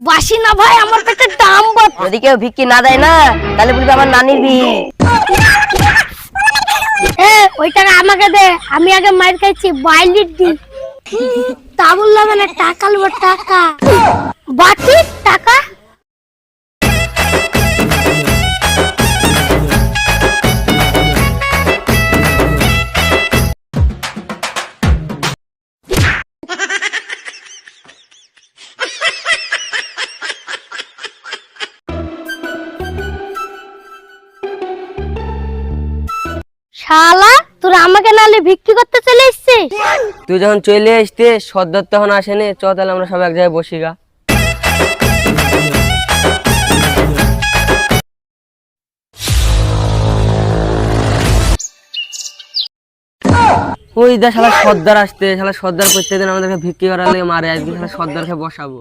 বাসি না ভাই আমার পেটে দাম বল যদি কেউ ভিক্ষি না দেয় না তাহলে বলবি আমার নানির বিয়ে। এ ওই টাকা আমাকে দে আমি আগে মার খাইছি বাইলিট দি তা বললাম মানে টাকা লব টাকা। বাকি শালা, তোরা আমাকে নালে বিক্রি করতে চলে এসছিস? তুই যখন চলে আসতে, সর্দার তখন আসেনি, চ তাহলে আমরা সব এক জায়গায় বসি গা। ওই দা শালা সর্দার আসতে, শালা সর্দার প্রত্যেকদিন আমাদেরকে ভিক্ষি করার লেগে মারে, আজকে শালা সর্দারকে বসাবো।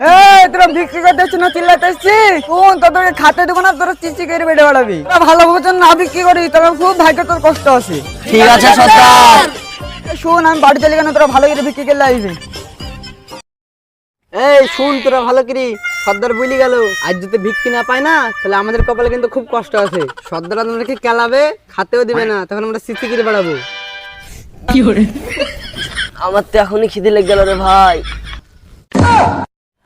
এই তোরা বিক্রি করতে না চিল্লাতে কোন তোদেরকে খাতে দেবো না তোরা চিচি করে বেড়ে বেড়াবি। তোরা ভালো ভোজন না বিক্রি করি তবে খুব ভাগ্য তোর কষ্ট আছে। ঠিক আছে সর্দার। শোন আমি বাড়ি চলে গেলে তোরা ভালো করে বিক্রি করলে আসবি? এই শুন তোরা ভালো করি। সর্দার বলি গেল। আজ যদি ভিক্ষি না পায় না তাহলে আমাদের কপালে কিন্তু খুব কষ্ট আছে। সর্দার আমাদেরকে কেলাবে খাতেও দিবে না তখন আমরা চিচি করে বেড়াবো? আমার তো এখনই খিদে লেগে গেল রে ভাই।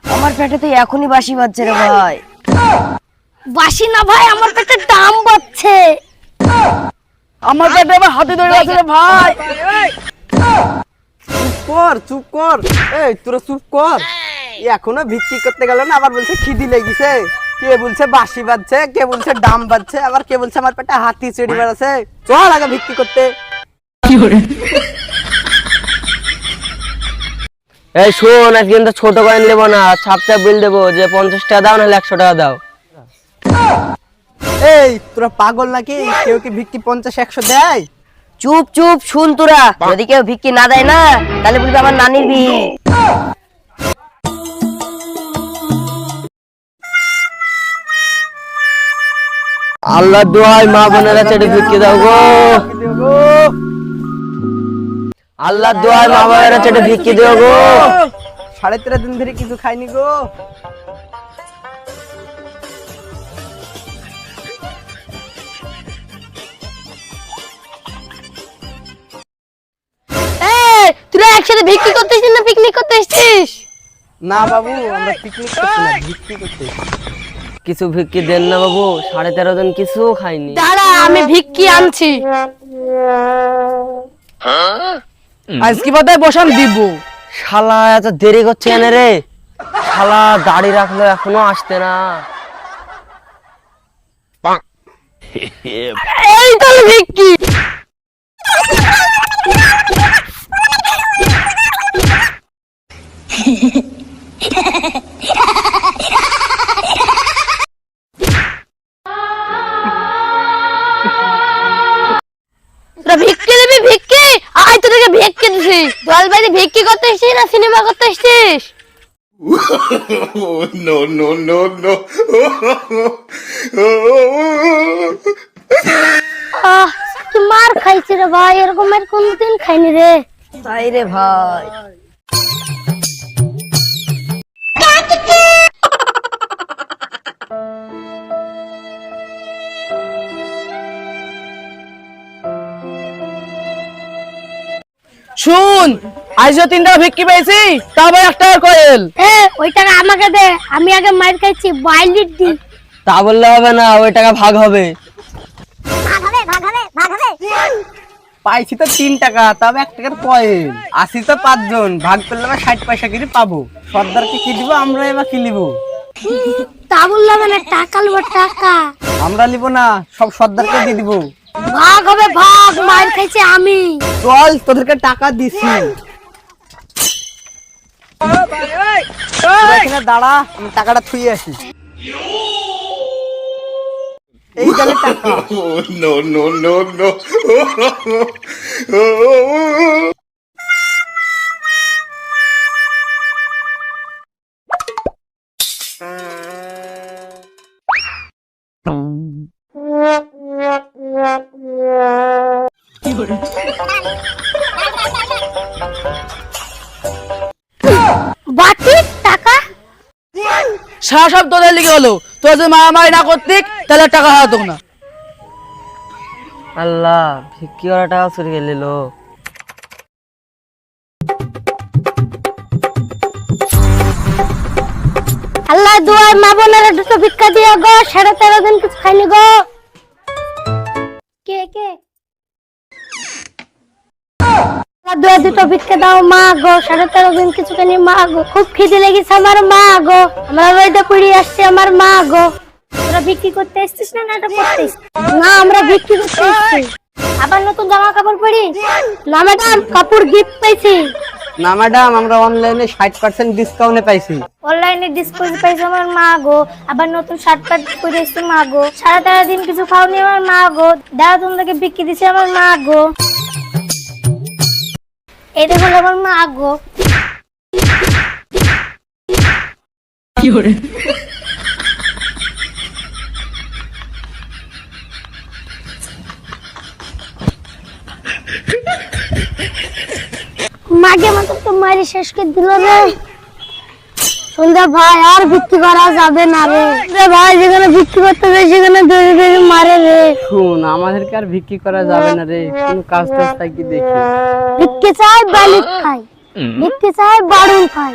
আমার পেটে তো এখনই বাসি বাজছে রে ভাই। বাসি না ভাই আমার পেটে দাম বাড়ছে আমার পেটে আবার হাতে ধরে আছে রে ভাই। চুপ কর চুপ কর। এই তোরা চুপ কর। এখনও বিক্রি করতে গেল না আবার বলছে খিদি লেগেছে। কে বলছে বাসি বাজছে কে বলছে ডাম বাজছে আবার কে বলছে আমার পেটে হাতি চেড়ি বেড়াছে চল আগে বিক্রি করতে। এই শোন আজকে কিন্তু ছোট কয়েন নেব না ছাপ ছাপ বিল দেবো যে পঞ্চাশ টাকা দাও নাহলে একশো টাকা দাও। এই তোরা পাগল নাকি? কেউ কি ভিক্ষি পঞ্চাশ একশো দেয়? চুপ চুপ শুন তোরা। যদি কেউ ভিক্ষি না দেয় না তাহলে বলবে আমার নানির বিয়ে। আল্লাহ দোয়াই মা বোনেরা চেটে ভিক্ষি দাও গো। আল্লাহ দোয়াই মা বোনেরা চেটে ভিক্ষি দিও গো। সাড়ে তেরো দিন ধরে কিছু খাইনি গো। তোরা একসাথে বিক্রি করতে এসছিস না পিকনিক করতে এসছিস না বাবু আমরা পিকনিক করছি না বিক্রি করতে কিছু ভিক্ষি দেন না বাবু সাড়ে তেরো জন কিছু খাইনি। দাঁড়া আমি ভিক্ষি আনছি। আজকে বাদায় বসান দিব? শালা এত দেরি করছে কেন রে? শালা দাড়ি রাখল এখনও আসতে না। এই তো ভিক্ষি! আয় দিছিস? দল বাইরে ভিক্ষি করতে এসছিস না সিনেমা করতে এসছিস? No, no, no, no. আহ কি মার খাইছে রে ভাই? এরকম আর কোনদিন খাইনি রে। তাই রে ভাই। ভিক্ষি পেয়েছি তবে এক টাকা কয়েল। এ ওই টাকা আমাকে দে আমি আগে মার খাইছি বাইলিট দি। তা বললে হবে না ওই টাকা ভাগ হবে। পাইছি তো তিন টাকা তবে এক টাকার আসি তো পাঁচজন ভাগ করলে আমরা ষাট পয়সা করে পাবো। সর্দারকে কি দিব আমরা এবার কি নিব? তা বললাম না টাকা লব টাকা। আমরা নিব না সব সর্দারকে দিয়ে দিব। ভাগ হবে ভাগ মার খাইছি আমি। চল তোদেরকে টাকা দিছি। দাঁড়া আমি টাকাটা থুয়ে আসি এই টাকা নো নো no, সব তোদের লিখে হলো। তোর যদি মারামারি না করতিক তাহলে টাকা হারাতো না। আল্লাহ ভিক্ষি করা টাকা চুরি গেলি নিল। আল্লাহ দুয়ার মা বোনেরা দুটো ভিক্ষা দিয়ে গো সাড়ে তেরো দিন কিছু খাইনি গো। দুয়ার দুটো ভিক্ষা দাও মা গো সাড়ে তেরো দিন কিছু মা গো। খুব খিদে লেগেছে আমার মা গো। আমার বাড়িতে পুড়ি আসছে আমার মা গো। তোরা বিক্রি করতে এসছিস না নাটক করতে না আমরা বিক্রি করতে এসছি। আবার নতুন জামা কাপড় পরি? না ম্যাডাম কাপড় গিফট পাইছি। না ম্যাডাম আমরা অনলাইনে ষাট পার্সেন্ট ডিসকাউন্টে পাইছি। অনলাইনে ডিসপোজ পাইছে আমার মা গো। আবার নতুন শার্ট প্যান্ট পরে এসছে মা গো। সারা তেরো দিন কিছু খাওনি আমার মা গো। দাদা তোমাদেরকে বিক্রি দিছে আমার মা গো। আমার মা গো। মাঝে মতো তো মারি শেষ করে দিল রে সন্ধ্যা ভাই আর বিক্রি করা যাবে না রে। ভাই যেখানে বিক্রি করতে যাই সেখানে দড়ি দড়ি মারে রে। শুন আমাদেরকে আর বিক্রি করা যাবে না রে। কোন কাজ টাজ থাকি দেখি। বিক্রি চাই বালিক খাই। বিক্রি চাই বাড়ুন খাই।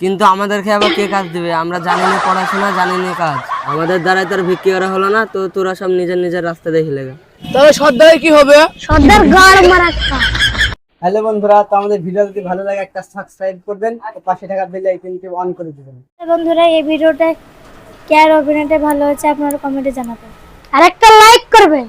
কিন্তু আমাদেরকে আবার কে কাজ দিবে? আমরা জানি না পড়াশোনা জানি না কাজ। আমাদের দ্বারাই তোর ভিক্ষি করা হলো না তো তোরা সব নিজের নিজের রাস্তা দেখে লেগে। তবে সর্দারে কি হবে? সর্দার গাড় মারা হ্যালো বন্ধুরা, তো আমাদের ভিডিও যদি ভালো লাগে একটা সাবস্ক্রাইব করবেন পাশে থাকা বেল আইকনটি অন করে দিবেন। বন্ধুরা, এই ভিডিওটা কে আর অভিনয়টা ভালো হয়েছে আপনারা কমেন্টে জানাবেন। আর একটা লাইক করবেন।